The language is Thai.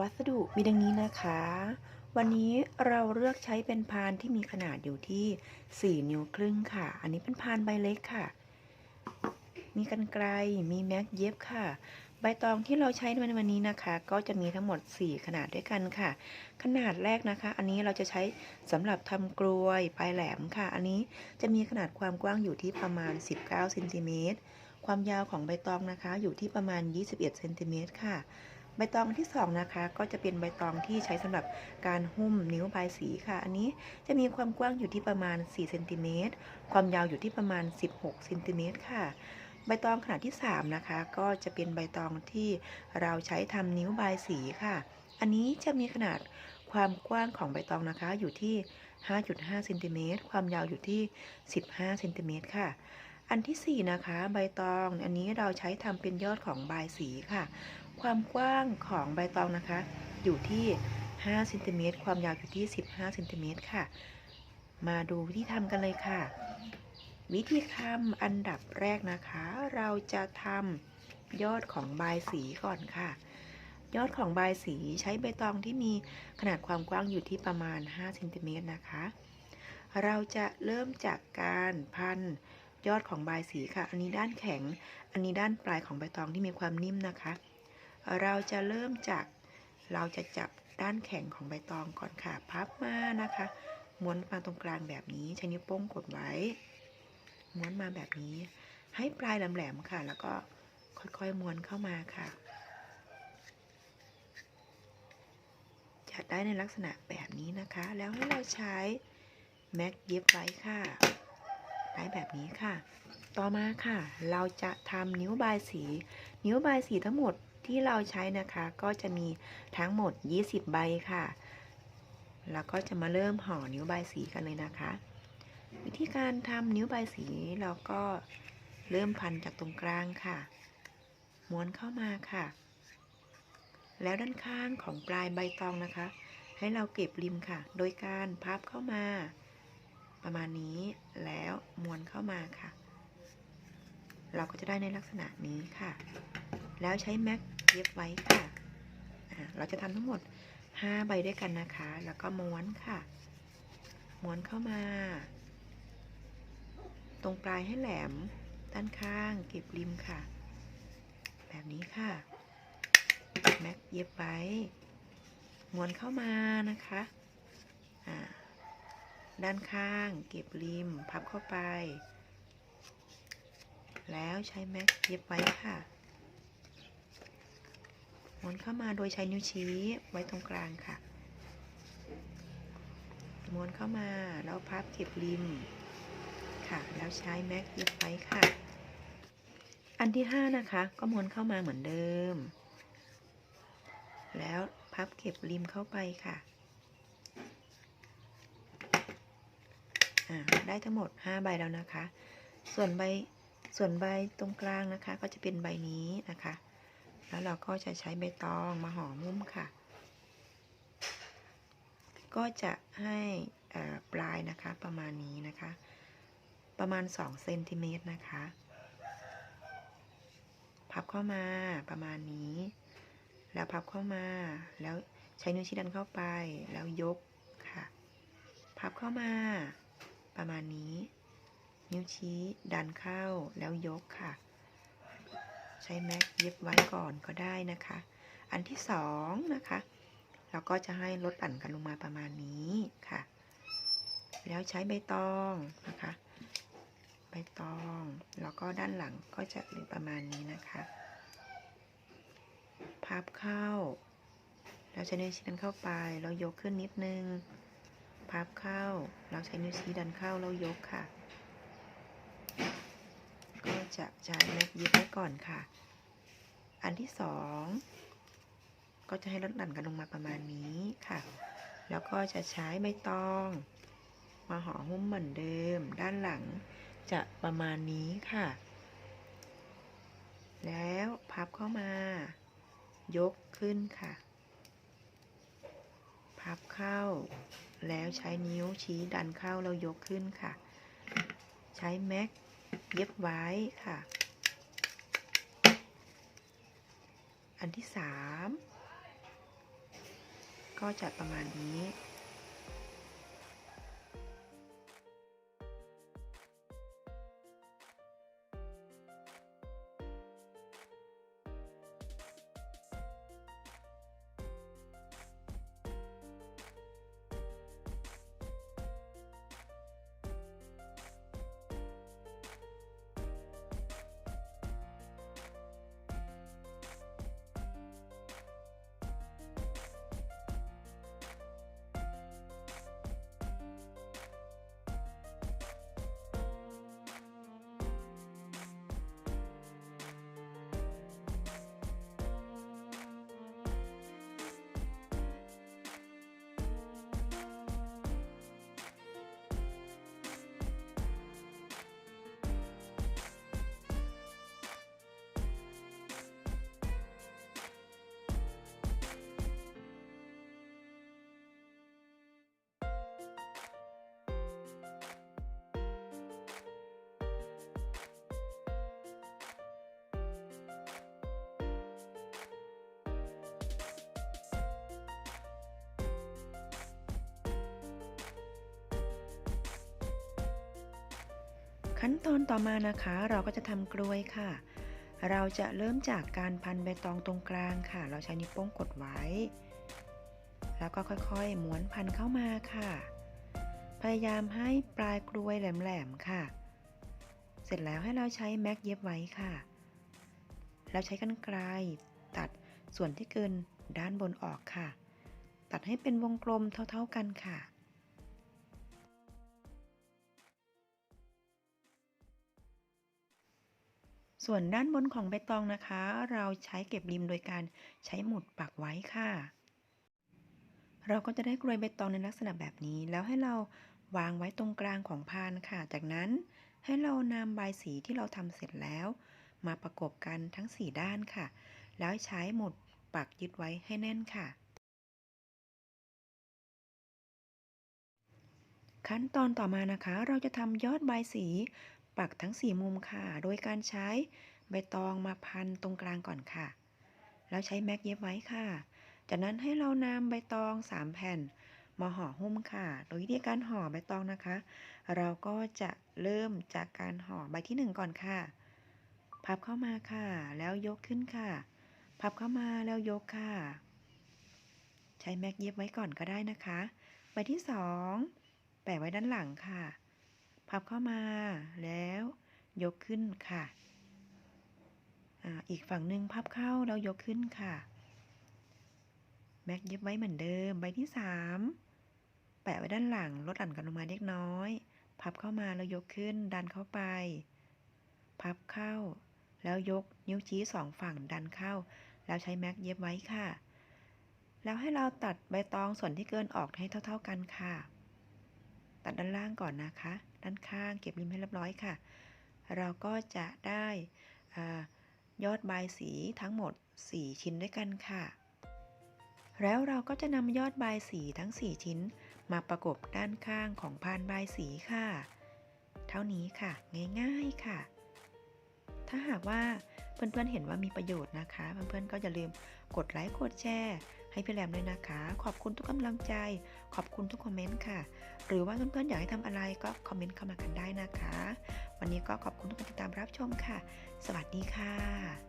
วัสดุมีดังนี้นะคะ วันนี้เราเลือกใช้เป็นพานที่มีขนาดอยู่ที่ 4 นิ้วครึ่งค่ะ อันนี้เป็นพานใบเล็กค่ะ มีกันไกล มีแม็กเย็บค่ะ ใบตองที่เราใช้ในวันนี้นะคะ ก็จะมีทั้งหมด 4 ขนาดด้วยกันค่ะ ขนาดแรกนะคะ อันนี้เราจะใช้สำหรับทำกลวยปลายแหลมค่ะ อันนี้จะมีขนาดความกว้างอยู่ที่ประมาณ 19เซนติเมตรความยาวของใบตองนะคะ อยู่ที่ประมาณ 21เซนติเมตรค่ะ ใบตองที่2นะคะ ก็จะเป็นใบตองที่ใช้สำหรับการหุ้มนิ้วบายสีค่ะ อันนี้จะมีความกว้างอยู่ที่ประมาณ4เซนติเมตรความยาวอยู่ที่ประมาณ 16เซนติเมตรค่ะใบตองขนาดที่ 3 นะคะ ก็จะเป็นใบตองที่เราใช้ทำนิ้วบายสีค่ะ อันนี้จะมีขนาดความกว้างของใบตองนะคะ อยู่ที่ 5.5เซนติเมตรความยาวอยู่ที่ 15เซนติเมตรค่ะ อันที่ 4 นะคะ ใบตอง อันนี้เราใช้ทำเป็นยอดของบายสีค่ะ ความกว้างของใบตองนะคะ อยู่ที่5เซนติเมตรความยาวอยู่ที่ 15เซนติเมตรค่ะ มาดูวิธีทำกันเลยค่ะ วิธีทำอันดับแรกนะคะ เราจะทำยอดของใบสีก่อนค่ะ ยอดของใบสีใช้ใบตองที่มีขนาดความกว้างอยู่ที่ประมาณ5เซนติเมตรนะคะ เราจะเริ่มจากการพันยอดของใบสีค่ะ อันนี้ด้านแข็ง อันนี้ด้านปลายของใบตองที่มีความนิ่มนะคะ เราจะเริ่มจากเราจะจับด้านแข็งของใบตองก่อนค่ะ พับมานะคะ ม้วนมาตรงกลางแบบนี้ใช้นิ้วโป้งกดไว้ ม้วนมาแบบนี้ ให้ปลายแหลมๆค่ะ แล้วก็ค่อยๆม้วนเข้ามาค่ะจะได้ในลักษณะแบบนี้นะคะ แล้วให้เราใช้แม็กเย็บไว้ค่ะได้แบบนี้ค่ะ ต่อมาค่ะ เราจะทำนิ้วบายสี นิ้วบายสีทั้งหมด ที่เราใช้นะคะก็จะมีทั้งหมด 20 ใบค่ะ แล้วก็จะมาเริ่มห่อนิ้วบสีกันเลยนะคะ วิธีการทำนิ้วบสีเราก็เริ่มพันจากตรงกลางค่ะ ม้วนเข้ามาค่ะ แล้วด้านข้างของปลายใบตองนะคะ ให้เราเก็บริมค่ะ โดยการพับเข้ามา ประมาณนี้แล้วม้วนเข้ามาค่ะ เราก็จะได้ในลักษณะนี้ค่ะ แล้วใช้แม็ก เย็บไว้ค่ะเราจะทำทั้งหมด 5 ใบด้วยกันนะคะ แล้วก็ม้วนค่ะ ม้วนเข้ามา ตรงปลายให้แหลม ด้านข้าง เก็บริมค่ะ แบบนี้ค่ะ แม็กเย็บไว้ ม้วนเข้ามานะคะ ด้านข้าง เก็บริม พับเข้าไป แล้วใช้แม็กเย็บไว้ค่ะ ม้วนเข้ามาโดยใช้นิ้วชี้ไว้ตรงกลางค่ะม้วนเข้ามาแล้วพับเก็บริมค่ะ แล้วใช้แม็กเย็บไว้ค่ะ อันที่ห้านะคะ ก็ม้วนเข้ามาเหมือนเดิม แล้วพับเก็บริมเข้าไปค่ะได้ทั้งหมด 5 ใบแล้วนะคะ ส่วนใบส่วนใบตรงกลางนะคะ ก็จะเป็นใบนี้นะคะ แล้วเราก็จะใช้ใบตองมาห่อมุ้มค่ะ ก็จะให้ปลายนะคะประมาณนี้นะคะ ประมาณ2เซนติเมตรนะคะ พับเข้ามาประมาณนี้ แล้วพับเข้ามา แล้วใช้นิ้วชี้ดันเข้าไป แล้วยกค่ะ พับเข้ามา ประมาณนี้ นิ้วชี้ดันเข้าแล้วยกค่ะ ช้แม็กเย็บไว้ก่อนก็ได้นะคะ อันที่สองนะคะ เราก็จะให้ลดหลั่นกันลงมาประมาณนี้ค่ะ แล้วใช้ใบตองนะคะ ใบตอง แล้วก็ด้านหลังก็จะเป็นประมาณนี้นะคะ พับเข้า แล้วใช้นิ้วชี้ดันเข้าไปแล้วยกขึ้นนิดนึง พับเข้า เราใช้นิ้วชี้ดันเข้าแล้วยกค่ะ จะใช้แม็กเย็บไว้ก่อนค่ะ อันที่สองก็จะให้ลดหลั่นกันลงมาประมาณนี้ค่ะ แล้วก็จะใช้ใบตอง มาห่อหุ้มเหมือนเดิม ด้านหลังจะประมาณนี้ค่ะ แล้วพับเข้ามายกขึ้นค่ะ พับเข้า แล้วใช้นิ้วชี้ดันเข้าแล้วยกขึ้นค่ะ ใช้แม็ก เย็บไว้ค่ะ อันที่สามก็จะประมาณนี้ ขั้นตอนต่อมานะคะเราก็จะทำกลวยค่ะ เราจะเริ่มจากการพันใบตองตรงกลางค่ะ เราใช้นิ้วโป้งกดไว้ แล้วก็ค่อยๆม้วนพันเข้ามาค่ะ พยายามให้ปลายกลวยแหลมๆค่ะ เสร็จแล้วให้เราใช้แม็กเย็บไว้ค่ะแล้วใช้กรรไกรตัดส่วนที่เกินด้านบนออกค่ะ ตัดให้เป็นวงกลมเท่าๆกันค่ะ ส่วนด้านบนของใบตองนะคะ เราใช้เก็บริมโดยการใช้หมุดปักไว้ค่ะ เราก็จะได้กลวยใบตองในลักษณะแบบนี้ แล้วให้เราวางไว้ตรงกลางของพานค่ะ จากนั้นให้เรานำใบสีที่เราทำเสร็จแล้ว มาประกบกันทั้ง 4 ด้านค่ะ แล้วใช้หมุดปักยึดไว้ให้แน่นค่ะ ขั้นตอนต่อมานะคะ เราจะทำยอดใบสี ปักทั้ง 4 มุมค่ะ โดยการใช้ใบตองมาพันตรงกลางก่อนค่ะ แล้วใช้แม็กเย็บไว้ค่ะ จากนั้นให้เรานำใบตอง 3 แผ่นมาห่อหุ้มค่ะ โดยวิธีการห่อใบตองนะคะ เราก็จะเริ่มจากการห่อใบที่ 1 ก่อนค่ะ พับเข้ามาค่ะ แล้วยกขึ้นค่ะ พับเข้ามาแล้วยกค่ะ ใช้แม็กเย็บไว้ก่อนก็ได้นะคะ ใบที่ 2 แปะไว้ด้านหลังค่ะ พับเข้ามาแล้วยกขึ้นค่ะอ่าอีกฝั่งหนึ่งพับเข้าแล้วยกขึ้นค่ะ แม็กเย็บไว้เหมือนเดิม ใบที่ 3 แปะไว้ด้านหลัง ลดหลั่นกันลงมาเล็กน้อย พับเข้ามาแล้วยกขึ้น ดันเข้าไป พับเข้า แล้วยกนิ้วชี้สองฝั่งดันเข้า แล้วใช้แม็กเย็บไว้ค่ะ แล้วให้เราตัดใบตองส่วนที่เกินออกให้เท่า ๆกันค่ะ ตัดด้านล่างก่อนนะคะ ด้านข้าง เก็บริมให้เรียบร้อยค่ะ เราก็จะได้อยอดใบสีทั้งหมด 4 ชิ้นด้วยกันค่ะ แล้วเราก็จะนำยอดใบสีทั้ง 4 ชิ้น มาประกบด้านข้างของพานใบสีค่ะ เท่านี้ค่ะ ง่ายๆค่ะ ถ้าหากว่าเพื่อนๆเห็นว่ามีประโยชน์นะคะ เพื่อนๆก็อย่าลืมกดไลค์กดแชร์ ให้พี่แรมด้วยนะคะ ขอบคุณทุกกำลังใจ ขอบคุณทุกคอมเมนต์ค่ะ หรือว่าเพื่อนๆอยากให้ทำอะไรก็คอมเมนต์เข้ามากันได้นะคะ วันนี้ก็ขอบคุณทุกการติดตามรับชมค่ะ สวัสดีค่ะ